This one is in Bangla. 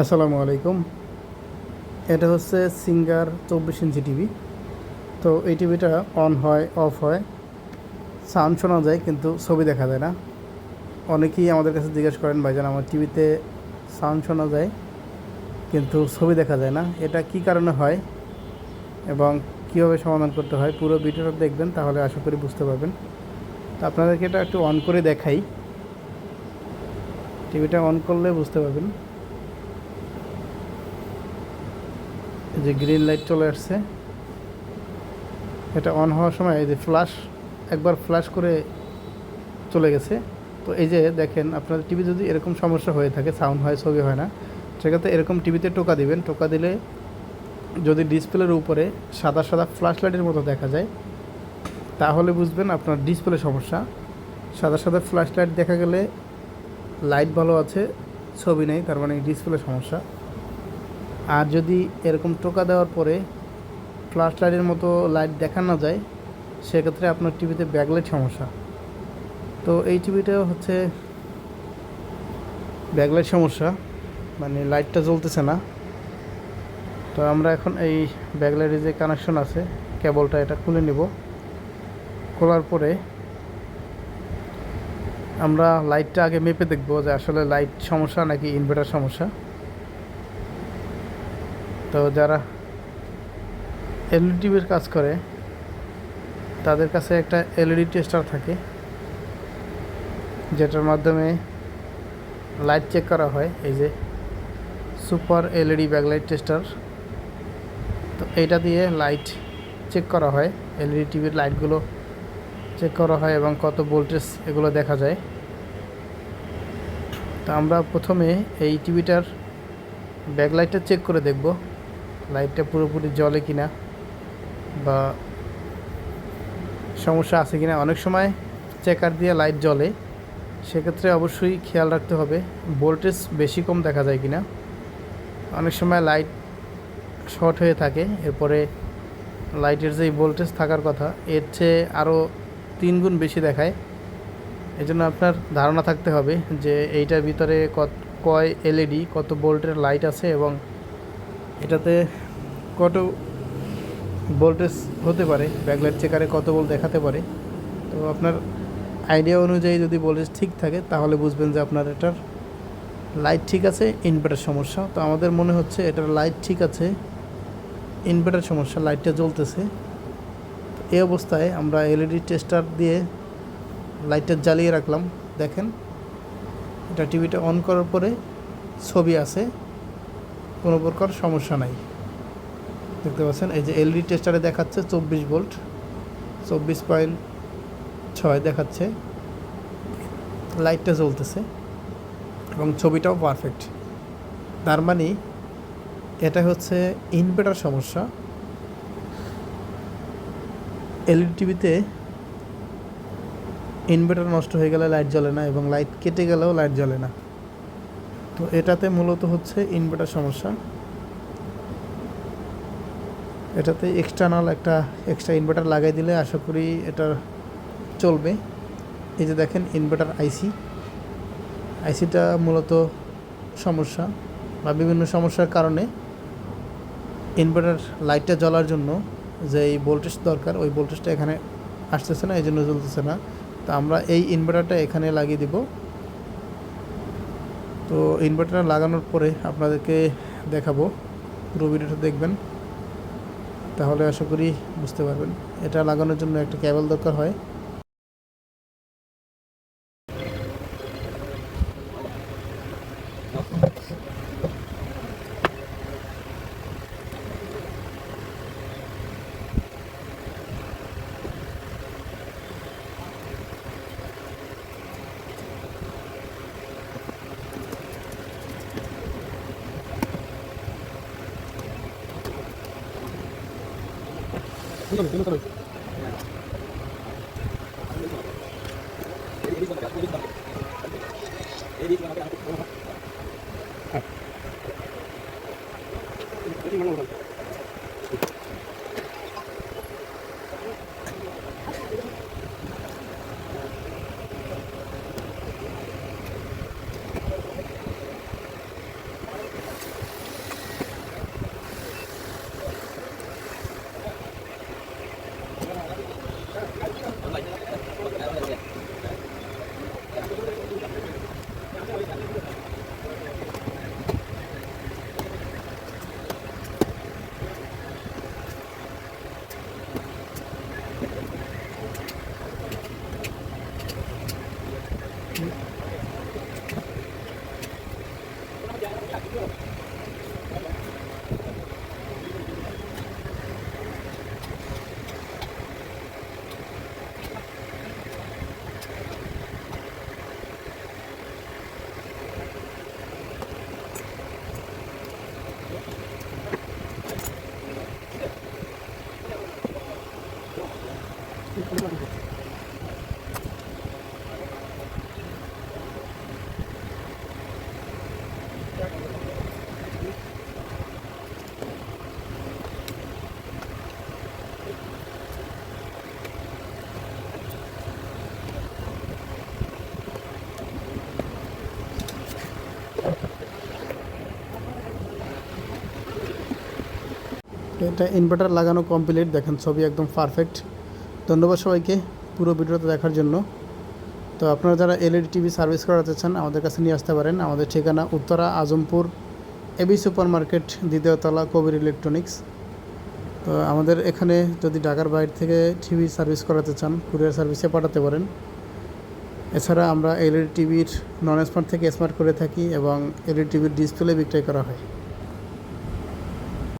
আসসালামু আলাইকুম। এটা হচ্ছে সিঙ্গার চব্বিশ ইঞ্চি টিভি। তো এই টিভিটা অন হয়, অফ হয়। সাউন্ড শোনা যায়, কিন্তু ছবি দেখা যায় না। অনেকেই আমাদের কাছে জিজ্ঞেস করেন, ভাইজান, আমার টিভিতে সাউন্ড শোনা যায়, কিন্তু ছবি দেখা যায় না। এটা কি কারণে হয় এবং কীভাবে সমাধান করতে হয়, পুরো ভিডিওটা দেখবেন, তাহলে আশা করি বুঝতে পারবেন। তো আপনাদেরকে এটা একটু অন করে দেখাই। টিভিটা অন করলে বুঝতে পারবেন। এই যে গ্রিন লাইট চলে আসছে, এটা অন হওয়ার সময় এই যে ফ্ল্যাশ একবার ফ্ল্যাশ করে চলে গেছে। তো এই যে দেখেন, আপনাদের টিভি যদি এরকম সমস্যা হয়ে থাকে সাউন্ড হয়, ছবি হয় না, সেক্ষেত্রে এরকম টিভিতে টোকা দিবেন। টোকা দিলে যদি ডিসপ্লের উপরে সাদা সাদা ফ্ল্যাশ লাইটের মতো দেখা যায়, তাহলে বুঝবেন আপনার ডিসপ্লে সমস্যা। সাদা সাদা ফ্ল্যাশ লাইট দেখা গেলে লাইট ভালো আছে, ছবি নেই, তার মানে ডিসপ্লে সমস্যা। আর যদি এরকম টোকা দেওয়ার পরে ফ্ল্যাশ লাইটের মতো লাইট দেখা না যায়, সেক্ষেত্রে আপনার টিভিতে ব্যাকলাইট সমস্যা। তো এই টিভিটা হচ্ছে ব্যাকলাইট সমস্যা মানে লাইটটা জ্বলতেছে না। তো আমরা এখন এই ব্যাকলাইটের যে কানেকশন আছে, কেবলটা এটা খুলে নেব। খোলার পরে আমরা লাইটটা আগে মেপে দেখব যে আসলে লাইট সমস্যা নাকি ইনভার্টার সমস্যা। তো যারা এলইডি টিভির কাজ করে, তাদের কাছে একটা এলইডি টেস্টার থাকে, যেটার মাধ্যমে লাইট চেক করা হয়, এই যে সুপার এলইডি ব্যাকলাইট টেস্টার তো এইটা দিয়ে লাইট চেক করা হয় এলইডি টিভির লাইটগুলো চেক করা হয় এবং কত ভোল্টেজ এগুলো দেখা যায়। তো আমরা প্রথমে এই টিভিটার ব্যাকলাইটটা চেক করে দেখব। লাইটটা পুরোপুরি জ্বলে কিনা বা সমস্যা আছে কিনা, অনেক সময় চেকার দিয়ে লাইট জ্বলে, সেক্ষেত্রে অবশ্যই খেয়াল রাখতে হবে ভোল্টেজ বেশি কম দেখা যায় কিনা। অনেক সময় লাইট শর্ট হয়ে থাকে, এরপরে লাইটের যেই ভোল্টেজ থাকার কথা, এর চেয়ে আরও তিন গুণ বেশি দেখায়। এই জন্য আপনার ধারণা থাকতে হবে যে এইটার ভিতরে কত, কয় এলইডি কত ভোল্টের লাইট আছে এবং এটাতে কত ভোল্টেজ হতে পারে ব্যাকলাইট চেকারে কত ভোল্ট দেখাতে পারে, তো আপনার আইডিয়া অনুযায়ী যদি ভোল্টেজ ঠিক থাকে, তাহলে বুঝবেন যে আপনার এটার লাইট ঠিক আছে ইনভার্টার সমস্যা। তো আমাদের মনে হচ্ছে এটার লাইট ঠিক আছে ইনভার্টার সমস্যা লাইটটা জ্বলতেছে। এই অবস্থায় আমরা এলইডি টেস্টার দিয়ে লাইটটা জ্বালিয়ে রাখলাম। দেখেন, এটা টিভিটা অন করার পরে ছবি আছে, কোনো প্রকার সমস্যা নাই। দেখতে পাচ্ছেন, এই যে এলইডি টেস্টারে দেখাচ্ছে চব্বিশ ভোল্ট চব্বিশ পয়েন্ট ছয় দেখাচ্ছে। লাইটটা জ্বলতেছে এবং ছবিটাও পারফেক্ট তার মানে এটা হচ্ছে ইনভার্টার সমস্যা। এলইডি টিভিতে ইনভার্টার নষ্ট হয়ে গেলে লাইট জ্বলে না এবং লাইট কেটে গেলেও লাইট জ্বলে না। তো এটাতে মূলত হচ্ছে ইনভার্টার সমস্যা। এটাতে এক্সটার্নাল একটা এক্সট্রা ইনভার্টার লাগাই দিলে আশা করি এটা চলবে। এই যে দেখেন ইনভার্টার আইসি আইসিটা মূলত সমস্যা বা বিভিন্ন সমস্যার কারণে ইনভার্টার লাইটটা জ্বলার জন্য যে এই ভোল্টেজ দরকার, ওই ভোল্টেজটা এখানে আসতেছে না এই জন্য জ্বলতেছে না। তো আমরা এই ইনভার্টারটা এখানে লাগিয়ে দিব। তো ইনভার্টার লাগানোর পরে আপনাদেরকে দেখাবো। পুরো ভিডিওটা দেখবেন। তাহলে আশা করি বুঝতে পারবেন। এটা লাগানোর জন্য একটা কেবল দরকার হয়। Thank you. এটা ইনভার্টার লাগানো কমপ্লিট দেখেন ছবি একদম পারফেক্ট ধন্যবাদ সবাইকে পুরো ভিডিওটা দেখার জন্য। তো আপনারা যারা এলইডি টিভি সার্ভিস করাতে চান, আমাদের কাছে নিয়ে আসতে পারেন। আমাদের ঠিকানা Uttara, Azampur A B super market দ্বিতীয়তলা Kabir electronics তো আমাদের এখানে যদি ঢাকার বাইরে থেকে টিভি সার্ভিস করাতে চান কুরিয়ার সার্ভিসে পাঠাতে পারেন। এছাড়া আমরা এলইডি টিভির নন স্মার্ট থেকে স্মার্ট করে থাকি এবং এলইডি টিভির ডিসপ্লে বিক্রয় করা হয়।